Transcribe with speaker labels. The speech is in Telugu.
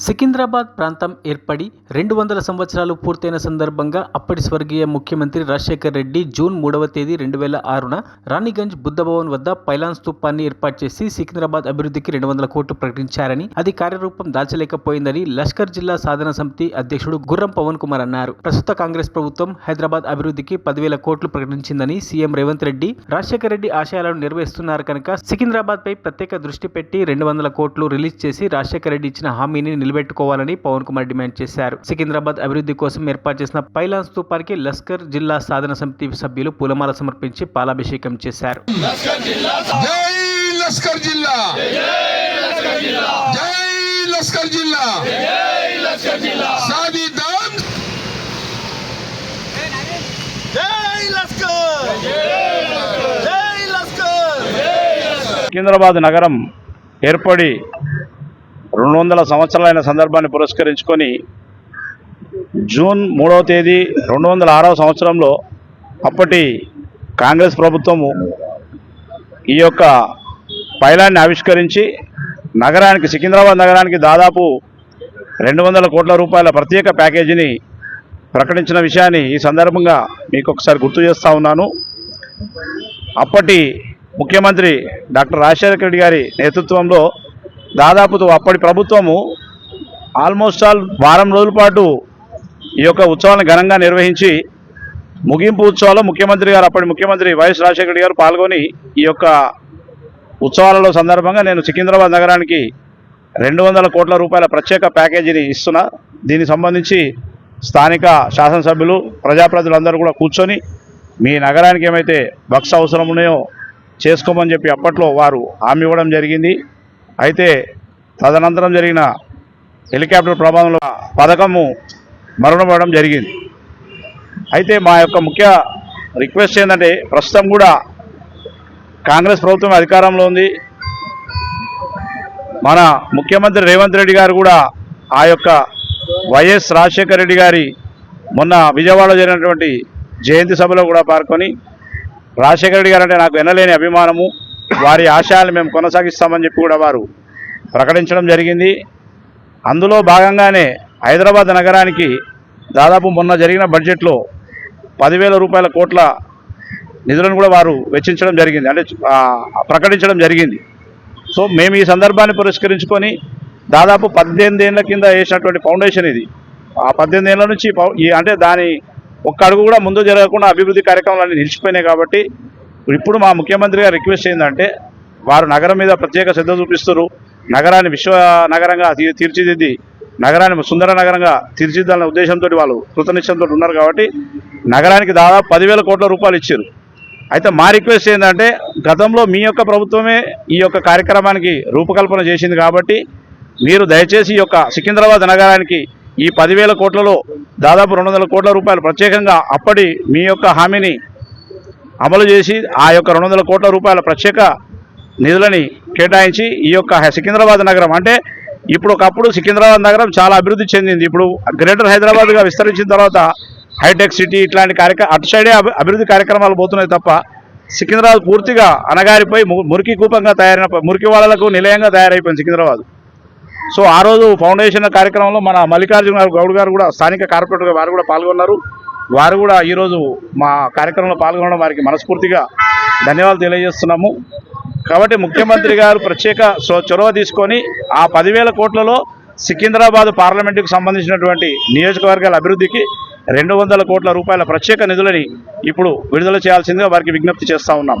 Speaker 1: సికింద్రాబాద్ ప్రాంతం ఏర్పడి రెండు వందల సంవత్సరాలు పూర్తయిన సందర్భంగా అప్పటి స్వర్గీయ ముఖ్యమంత్రి రాజశేఖర్ రెడ్డి జూన్ మూడవ తేదీ రెండు వేల ఆరున రాణిగంజ్ బుద్ధ భవన్ వద్ద పైలాన్ స్తూపాన్ని ఏర్పాటు చేసి సికింద్రాబాద్ అభివృద్ధికి రెండు వందల కోట్లు ప్రకటించారని అది కార్యరూపం దాల్చలేకపోయిందని లష్కర్ జిల్లా సాధన సమితి అధ్యక్షుడు గుర్రం పవన్ కుమార్ అన్నారు. ప్రస్తుత కాంగ్రెస్ ప్రభుత్వం హైదరాబాద్ అభివృద్ధికి పదివేల కోట్లు ప్రకటించిందని సీఎం రేవంత్ రెడ్డి రాజశేఖర్ రెడ్డి ఆశయాలను నెరవేరుస్తున్నారు కనుక సికింద్రాబాద్ పై ప్రత్యేక దృష్టి పెట్టి రెండు వందల కోట్లు రిలీజ్ చేసి రాజశేఖర్ రెడ్డి ఇచ్చిన హామీని నిలబెట్టుకోవాలని పవన్ కుమార్ డిమాండ్ చేశారు. సికింద్రాబాద్ అభివృద్ధి కోసం ఏర్పాటు చేసిన పైలాన్ స్తూపానికి లస్కర్ జిల్లా సాధన సమితి సభ్యులు పూలమాల సమర్పించి పాలాభిషేకం చేశారు.
Speaker 2: జై లస్కర్ జిల్లా! జై లస్కర్ జిల్లా! సాధిద్దాం
Speaker 3: జై లస్కర్! జై లస్కర్!
Speaker 4: సికింద్రాబాద్ నగరం ఏర్పడి రెండు వందల సంవత్సరాలైన సందర్భాన్ని పురస్కరించుకొని జూన్ మూడవ తేదీ రెండు వందల ఆరవ సంవత్సరంలో అప్పటి కాంగ్రెస్ ప్రభుత్వము ఈ యొక్క పైలాన్ని ఆవిష్కరించి నగరానికి సికింద్రాబాద్ నగరానికి దాదాపు రెండు వందల కోట్ల రూపాయల ప్రత్యేక ప్యాకేజీని ప్రకటించిన విషయాన్ని ఈ సందర్భంగా మీకు ఒకసారి గుర్తు చేస్తూ ఉన్నాను. అప్పటి ముఖ్యమంత్రి డాక్టర్ రాజశేఖర రెడ్డి గారి నేతృత్వంలో దాదాపు అప్పటి ప్రభుత్వము ఆల్మోస్ట్ ఆల్ వారం రోజుల పాటు ఈ యొక్క ఉత్సవాలను ఘనంగా నిర్వహించి ముగింపు ఉత్సవాల్లో ముఖ్యమంత్రి గారు అప్పటి ముఖ్యమంత్రి వైఎస్ రాజశేఖర రెడ్డి గారు పాల్గొని ఈ యొక్క ఉత్సవాలలో సందర్భంగా నేను సికింద్రాబాద్ నగరానికి రెండు వందల కోట్ల రూపాయల ప్రత్యేక ప్యాకేజీని ఇస్తున్నా. దీనికి సంబంధించి స్థానిక శాసనసభ్యులు ప్రజాప్రతినిధులందరూ కూడా కూర్చొని మీ నగరానికి ఏమైతే బక్స్ అవసరం ఉన్నాయో చేసుకోమని చెప్పి అప్పట్లో వారు హామీ ఇవ్వడం జరిగింది. అయితే తదనంతరం జరిగిన హెలికాప్టర్ ప్రమాదంలో పథకము మరణపడడం జరిగింది. అయితే మా యొక్క ముఖ్య రిక్వెస్ట్ ఏంటంటే ప్రస్తుతం కూడా కాంగ్రెస్ ప్రభుత్వం అధికారంలో ఉంది. మన ముఖ్యమంత్రి రేవంత్ రెడ్డి గారు కూడా ఆ యొక్క వైఎస్ రాజశేఖర రెడ్డి గారి మొన్న విజయవాడలో జరిగినటువంటి జయంతి సభలో కూడా పాల్గొని రాజశేఖర రెడ్డి గారు అంటే నాకు ఎనలేని అభిమానము. వారి ఆశయాలు మేము కొనసాగిస్తామని చెప్పి కూడా వారు ప్రకటించడం జరిగింది. అందులో భాగంగానే హైదరాబాద్ నగరానికి దాదాపు మొన్న జరిగిన బడ్జెట్లో పదివేల రూపాయల కోట్ల నిధులను కూడా వారు వెచ్చించడం జరిగింది. అంటే ప్రకటించడం జరిగింది. సో మేము ఈ సందర్భాన్ని పురస్కరించుకొని దాదాపు పద్దెనిమిది ఏళ్ళ కింద వేసినటువంటి ఫౌండేషన్ ఇది. ఆ పద్దెనిమిది ఏళ్ళ నుంచి పౌ- ఈ అంటే దాని ఒక్క అడుగు కూడా ముందు జరగకుండా అభివృద్ధి కార్యక్రమాలన్నీ నిలిచిపోయినాయి కాబట్టి ఇప్పుడు మా ముఖ్యమంత్రి గారు రిక్వెస్ట్ ఏంటంటే వారు నగరం మీద ప్రత్యేక శ్రద్ధ చూపిస్తారు నగరాన్ని విశ్వ నగరంగా తీ- తీర్చిదిద్ది నగరాన్ని సుందర నగరంగా తీర్చిదిద్దాలనే ఉద్దేశంతో వాళ్ళు కృతనిశ్చయంతో ఉన్నారు కాబట్టి నగరానికి దాదాపు పదివేల కోట్ల రూపాయలు ఇచ్చారు. అయితే మా రిక్వెస్ట్ ఏంటంటే గతంలో మీ యొక్క ప్రభుత్వమే ఈ యొక్క కార్యక్రమానికి రూపకల్పన చేసింది కాబట్టి మీరు దయచేసి ఈ యొక్క సికింద్రాబాద్ నగరానికి ఈ పదివేల కోట్లలో దాదాపు రెండు వందల కోట్ల రూపాయలు ప్రత్యేకంగా అప్పటి మీ యొక్క హామీని అమలు చేసి ఆ యొక్క రెండు వందల కోట్ల రూపాయల ప్రత్యేక నిధులని కేటాయించి ఈ యొక్క సికింద్రాబాద్ నగరం అంటే ఇప్పుడు ఒకప్పుడు సికింద్రాబాద్ నగరం చాలా అభివృద్ధి చెందింది. ఇప్పుడు గ్రేటర్ హైదరాబాద్గా విస్తరించిన తర్వాత హైటెక్ సిటీ ఇట్లాంటి కార్యక్రమ అటు సైడే అభివృద్ధి కార్యక్రమాలు పోతున్నాయి తప్ప సికింద్రాబాద్ పూర్తిగా అనగారిపోయి ము- మురికి కూపంగా తయారైన మురికి వాళ్ళకు నిలయంగా తయారైపోయింది సికింద్రాబాద్. సో ఆ రోజు ఫౌండేషన్ కార్యక్రమంలో మన మల్లికార్జున గారు గౌడ్ గారు కూడా స్థానిక కార్పొరేటర్ వారు కూడా పాల్గొన్నారు. వారు కూడా ఈరోజు మా కార్యక్రమంలో పాల్గొనడం వారికి మనస్ఫూర్తిగా ధన్యవాదాలు తెలియజేస్తున్నాము. కాబట్టి ముఖ్యమంత్రి గారు ప్రత్యేక చొ- చొరవ తీసుకొని ఆ పదివేల కోట్లలో సికింద్రాబాద్ పార్లమెంటుకు సంబంధించినటువంటి నియోజకవర్గాల అభివృద్ధికి రెండు వందల కోట్ల రూపాయల ప్రత్యేక నిధులని ఇప్పుడు విడుదల చేయాల్సిందిగా వారికి విజ్ఞప్తి చేస్తా ఉన్నాం.